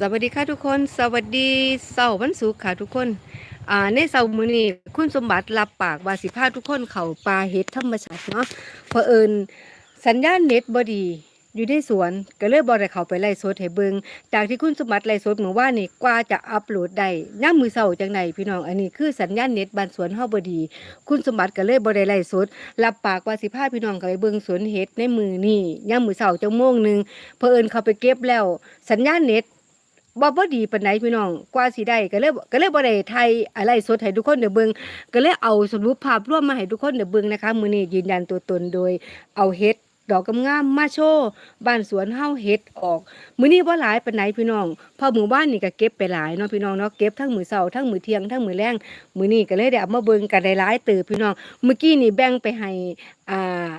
สวัสดีค่ะทุกคน สวัสดีเสาร์วันศุกร์ค่ะทุกคนอ่าในเสาร์มื้อนี้คุณสมบัติรับปากว่าสิพาทุกคนเข้าป่าเฮ็ดธรรมชาติเนาะเผอิญสัญญาณเน็ตบ่ดีอยู่ในสวนก็เลยบ่ได้เข้าไปไล่สดให้เบิงจากที่คุณสมบัติไล่สดเมื่อวานนี่กว่าจะอัปโหลดได้ยามมือเช้าจังไดพี่น้องอันนี้คือสัญญาณเน็ตบ้านสวนเฮาบ่ดี คุณสมบัติก็เลยบ่ได้ไล่สดรับปากว่าสิพาพี่น้องเข้าไปเบิงสวนเฮ็ดในมือนี้ยามมือเช้าจังโมงหนึงเผอิญเข้าไปเก็บแล้ว สัญญาณเน็ต บ่บ่ดีปานใดพี่น้องกว่าสิได้ก็เลยก็เลยบ่ได้ไทยอะไรสดให้ทุกคนได้เบิ่งก็เลยเอาสรุปภาพรวมมาให้ทุกคนได้เบิ่งนะคะมื้อนี้ยืนยันตัวตนโดยเอาเฮ็ดดอกงามมาโชว์บ้านสวนเฮาเฮ็ดออกมื้อนี้บ่หลายปานใดพี่น้องพอหมื้อวานนี่ก็เก็บไปหลายเนาะพี่น้องเนาะเก็บทั้งมื้อเช้าทั้งมื้อเที่ยงทั้งมื้อแลงมื้อนี้ก็เลยได้เอามาเบิ่งกันได้หลายเติบพี่น้องเมื่อกี้นี่แบ่งไปให้อ่า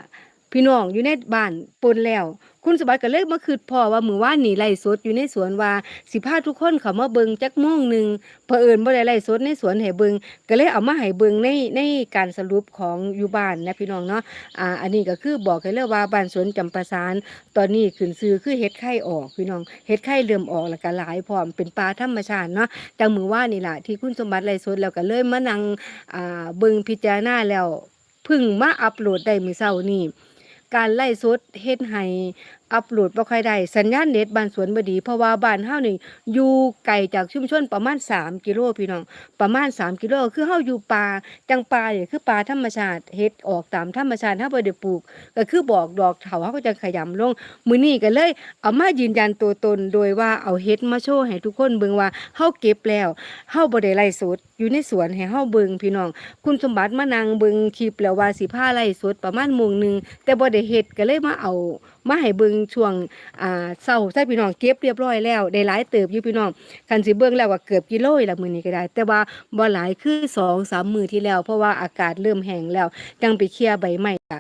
พี่น้องอยู่ในบ้านปนแล้ว คุณสบัติก็เลยมาคืดพ่อว่ามือว่านนี่ไล่สดอยู่ในสวนว่าสิพาทุกคนเขามาเบิงจักโมงหนึ่งเผอิญบ่ได้ไล่สดในสวนให้เบิงก็เลยเอามาให้เบิงในในการสรุปของอยู่บ้านนะพี่น้องเนาะอ่าอันนี้ก็คือบอกให้เลยว่าบ้านสวนจำปาสารตอนนี้ขึ้นซื้อคือเฮ็ดไข่ออกพี่น้องเฮ็ดไข่เริ่มออกแล้วก็หลายพร้อมเป็นปลาธรรมชาติเนาะแต่มือว่านนี่ละที่คุณสมบัติไล่สดแล้วก็เลยมานั่งอ่าเบิงพิจารณาแล้วพึ่งมาอัปโหลดได้มือเช้านี้การไล่สดเฮ็ดให้ อัปโหลดบ่ค่อยได้สัญญาณเน็ตบ้านสวนบ่ดี เพราะว่าบ้านเฮานี่อยู่ไกลจากชุมชนประมาณ 3 กิโลพี่น้อง ประมาณ 3 กิโลคือเฮาอยู่ป่าจังป่านี่คือป่าธรรมชาติเฮ็ดออกตามธรรมชาติเฮาบ่ได้ปลูก ก็คือบอกดอกเถาเฮาก็จะขยำลงมื้อนี้ก็เลย เอามายืนยันตัวตนโดยว่าเอาเฮ็ดมาโชว์ให้ทุกคนเบิ่งว่าเฮาเก็บแล้วเฮาบ่ได้ไล่สดอยู่ในสวนให้เฮาเบิ่งพี่น้อง คุณสมบัติมานั่งเบิ่งคลิปแล้วว่าสิพาไล่สดประมาณโมงหนึงแต่บ่ได้เฮ็ดก็เลยมาเอามาให้เบิ่งช่วงอ่าเช้าใส่พี่น้องเก็บเรียบร้อยแล้วได้หลายเติบอยู่พี่น้องคันสิเบิ่งแล้วว่าเกือบกิโลละมื้อนี้ก็ได้ แต่ว่าบ่หลายคือ2 3มื้อที่แล้ว เพราะว่าอากาศเริ่มแห้งแล้วจังไปเคลียร์ใบไม้อะ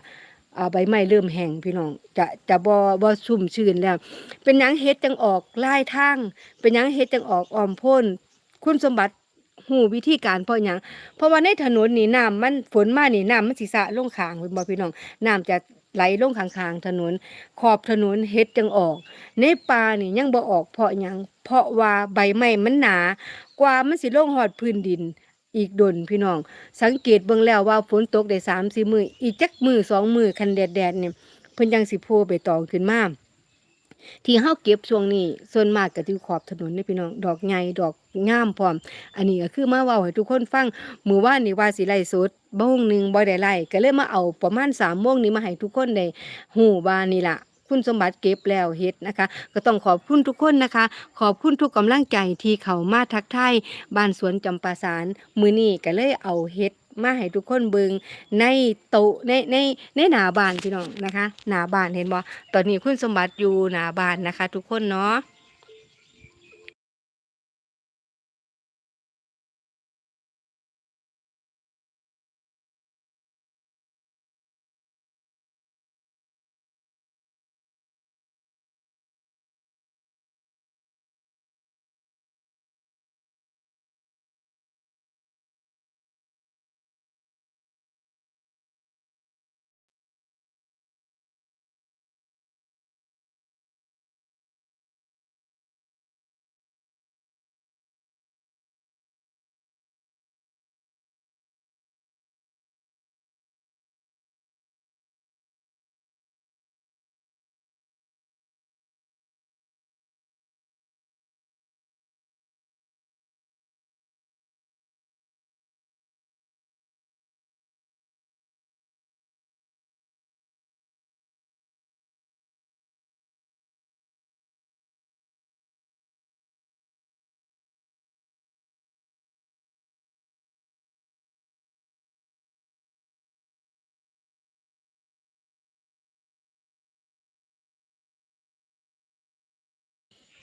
อ่าใบไม้เริ่มแห้งพี่น้องจะจะบ่บ่ชุ่มชื้นแล้ว เป็นหยังเฮ็ดจังออกลายทาง เป็นหยังเฮ็ดจังออกอ้อมพ้นคุณสมบัติหูวิธีการเพราะหยังเพราะว่าในถนนนี่น้ำมันฝนมานี่น้ำมันสิสะลงขางเพิ่นบ่พี่น้องน้ำจะ ไหลลงข้างๆถนน ขอบถนนเฮ็ดจังออก ในป่านี่ยังบ่ออกเพราะหยังเพราะว่าใบไม้มันหนากว่ามันสิลงหอดพื้นดินอีกดนพี่น้อง สังเกตเบิ่งแล้วว่าฝนตกได้สามสี่มืออีกจักมือสองมือคันแดดแดดเนี่ยเพิ่นยังสิโพไปตองขึ้นมา ที่เฮาเก็บช่วงนี้ส่วนมากก็ที่ขอบถนนนี่พี่น้องดอกใหญ่ดอกงามพร้อม อันนี้ก็คือมาเว้าให้ทุกคนฟังมื้อวานนี่ว่าสิไล่สดบ่งหนึงบ่ได้ไล่ก็เลยมาเอาประมาณ3โมงนี้มาให้ทุกคนได้ฮู้ว่านี่ล่ะคุณสมบัติเก็บแล้วเฮ็ดนะคะ ก็ต้องขอบคุณทุกคนนะคะ ขอบคุณทุกกำลังใจที่เขามาทักทายบ้านสวนจำปาสารมื้อนี้ก็เลยเอาเฮ็ด มาให้ทุกคนเบิงในโตในในในหน้าบ้านพี่น้องนะคะ หน้าบ้านเห็นบ่ตอนนี้คุณสมบัติอยู่หน้าบ้านนะคะ ทุกคนเนาะ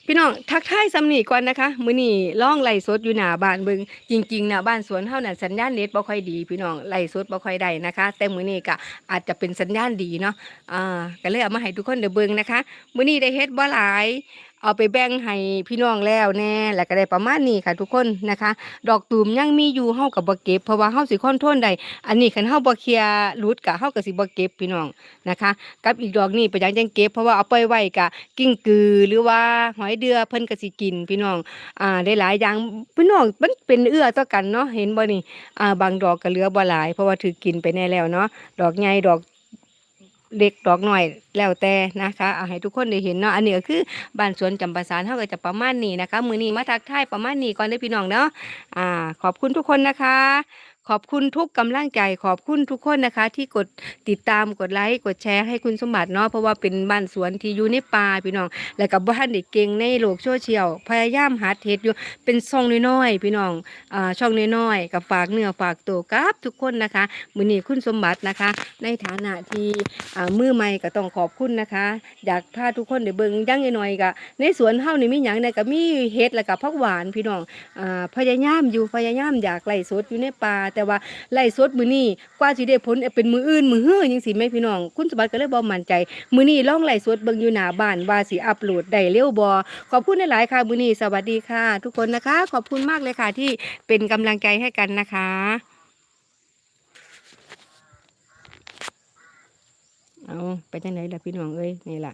พี่น้องทักทายสำนีก่อนนะคะมือนี่ล่องไล่สดอยู่หน้าบ้านเบิงจริงๆหน้าบ้านสวนเฮาน่ะสัญญาณเน็ตบ่ค่อยดี พี่น้องไล่สดบ่ค่อยได้นะคะ แต่มือนี่ก็อาจจะเป็นสัญญาณดีเนาะอ่าก็เลยเอามาให้ทุกคนได้เบิงนะคะมือนี่ได้เฮ็ดบ่หลาย เอาไปแบ่งให้พี่น้องแล้วแน่แล้วก็ได้ประมาณนี้ค่ะ ทุกคนนะคะ ดอกตูมยังมีอยู่เฮากับบ่เก็บเพราะว่าเฮาสิคอนโทรลได้อันนี้คันเฮาบ่เคลียร์รูทกะเฮาก็สิบ่เก็บพี่น้องนะคะ กับอีกดอกนี้ไปยังจังเก็บเพราะว่าเอาไปไว้กะกิ้งกือหรือว่าหอยเดือเพิ่นก็สิกินพี่น้องอ่าได้หลายอย่างพี่น้องมันเป็นเอื้อต่อกันเนาะเห็นบ่นี่อ่าบางดอกก็เหลือบ่หลาย เพราะว่าถือกินไปแน่แล้วเนาะดอกใหญ่ดอก เล็กดอกหน่อยแล้วแต่นะคะเอาให้ทุกคนได้เห็นเนาะอันนี้ก็คือบ้านสวนจำปาสานเท่ากับจะประมาณนี้นะคะ มือนี้มาทักทายประมาณนี้ก่อนได้พี่น้องเนาะอ่าขอบคุณทุกคนนะคะ ขอบคุณทุกกำลังใจขอบคุณทุกคนนะคะ ที่กดติดตามกดไลค์กดแชร์ให้คุณสมบัติเนาะเพราะว่าเป็นบ้านสวนที่อยู่ในป่าพี่น้อง แล้วกับบ้านเด็กเก่งในโลกโซเชียลพยายามหาเทศอยู่เป็นช่องน้อยๆพี่น้องอ่าช่องน้อยๆกับฝากเนื้อฝากตัวกับทุกคนนะคะมือนี้คุณสมบัตินะคะ ในฐานะที่อ่ามือใหม่ก็ต้องขอบคุณนะคะ อยากพาทุกคนได้เบิ่งยังน้อยๆก็ในสวนเฮานี่มีหยังเนี่ยก็มีเห็ดแล้วก็ผักหวานพี่น้องอ่าพยายามอยู่พยายามอยากไล่สดอยู่ในป่าแต่ว่าไล่สดมือนี้กว่าสิได้ผลเป็นมืออื่นมือเฮือจังซี่แม่พี่น้อง คุณสมบัติก็เลยบ่มั่นใจ มือนี้ลองไล่สดเบิ่งอยู่หน้าบ้านว่าสิอัปโหลดได้เร็วบ่ขอบคุณหลายๆค่ะมือนี้สวัสดีค่ะ ทุกคนนะคะ ขอบคุณมากเลยค่ะที่เป็นกำลังใจให้กันนะคะเอาไปจังไหนล่ะพี่น้องเอ้ยนี่ล่ะ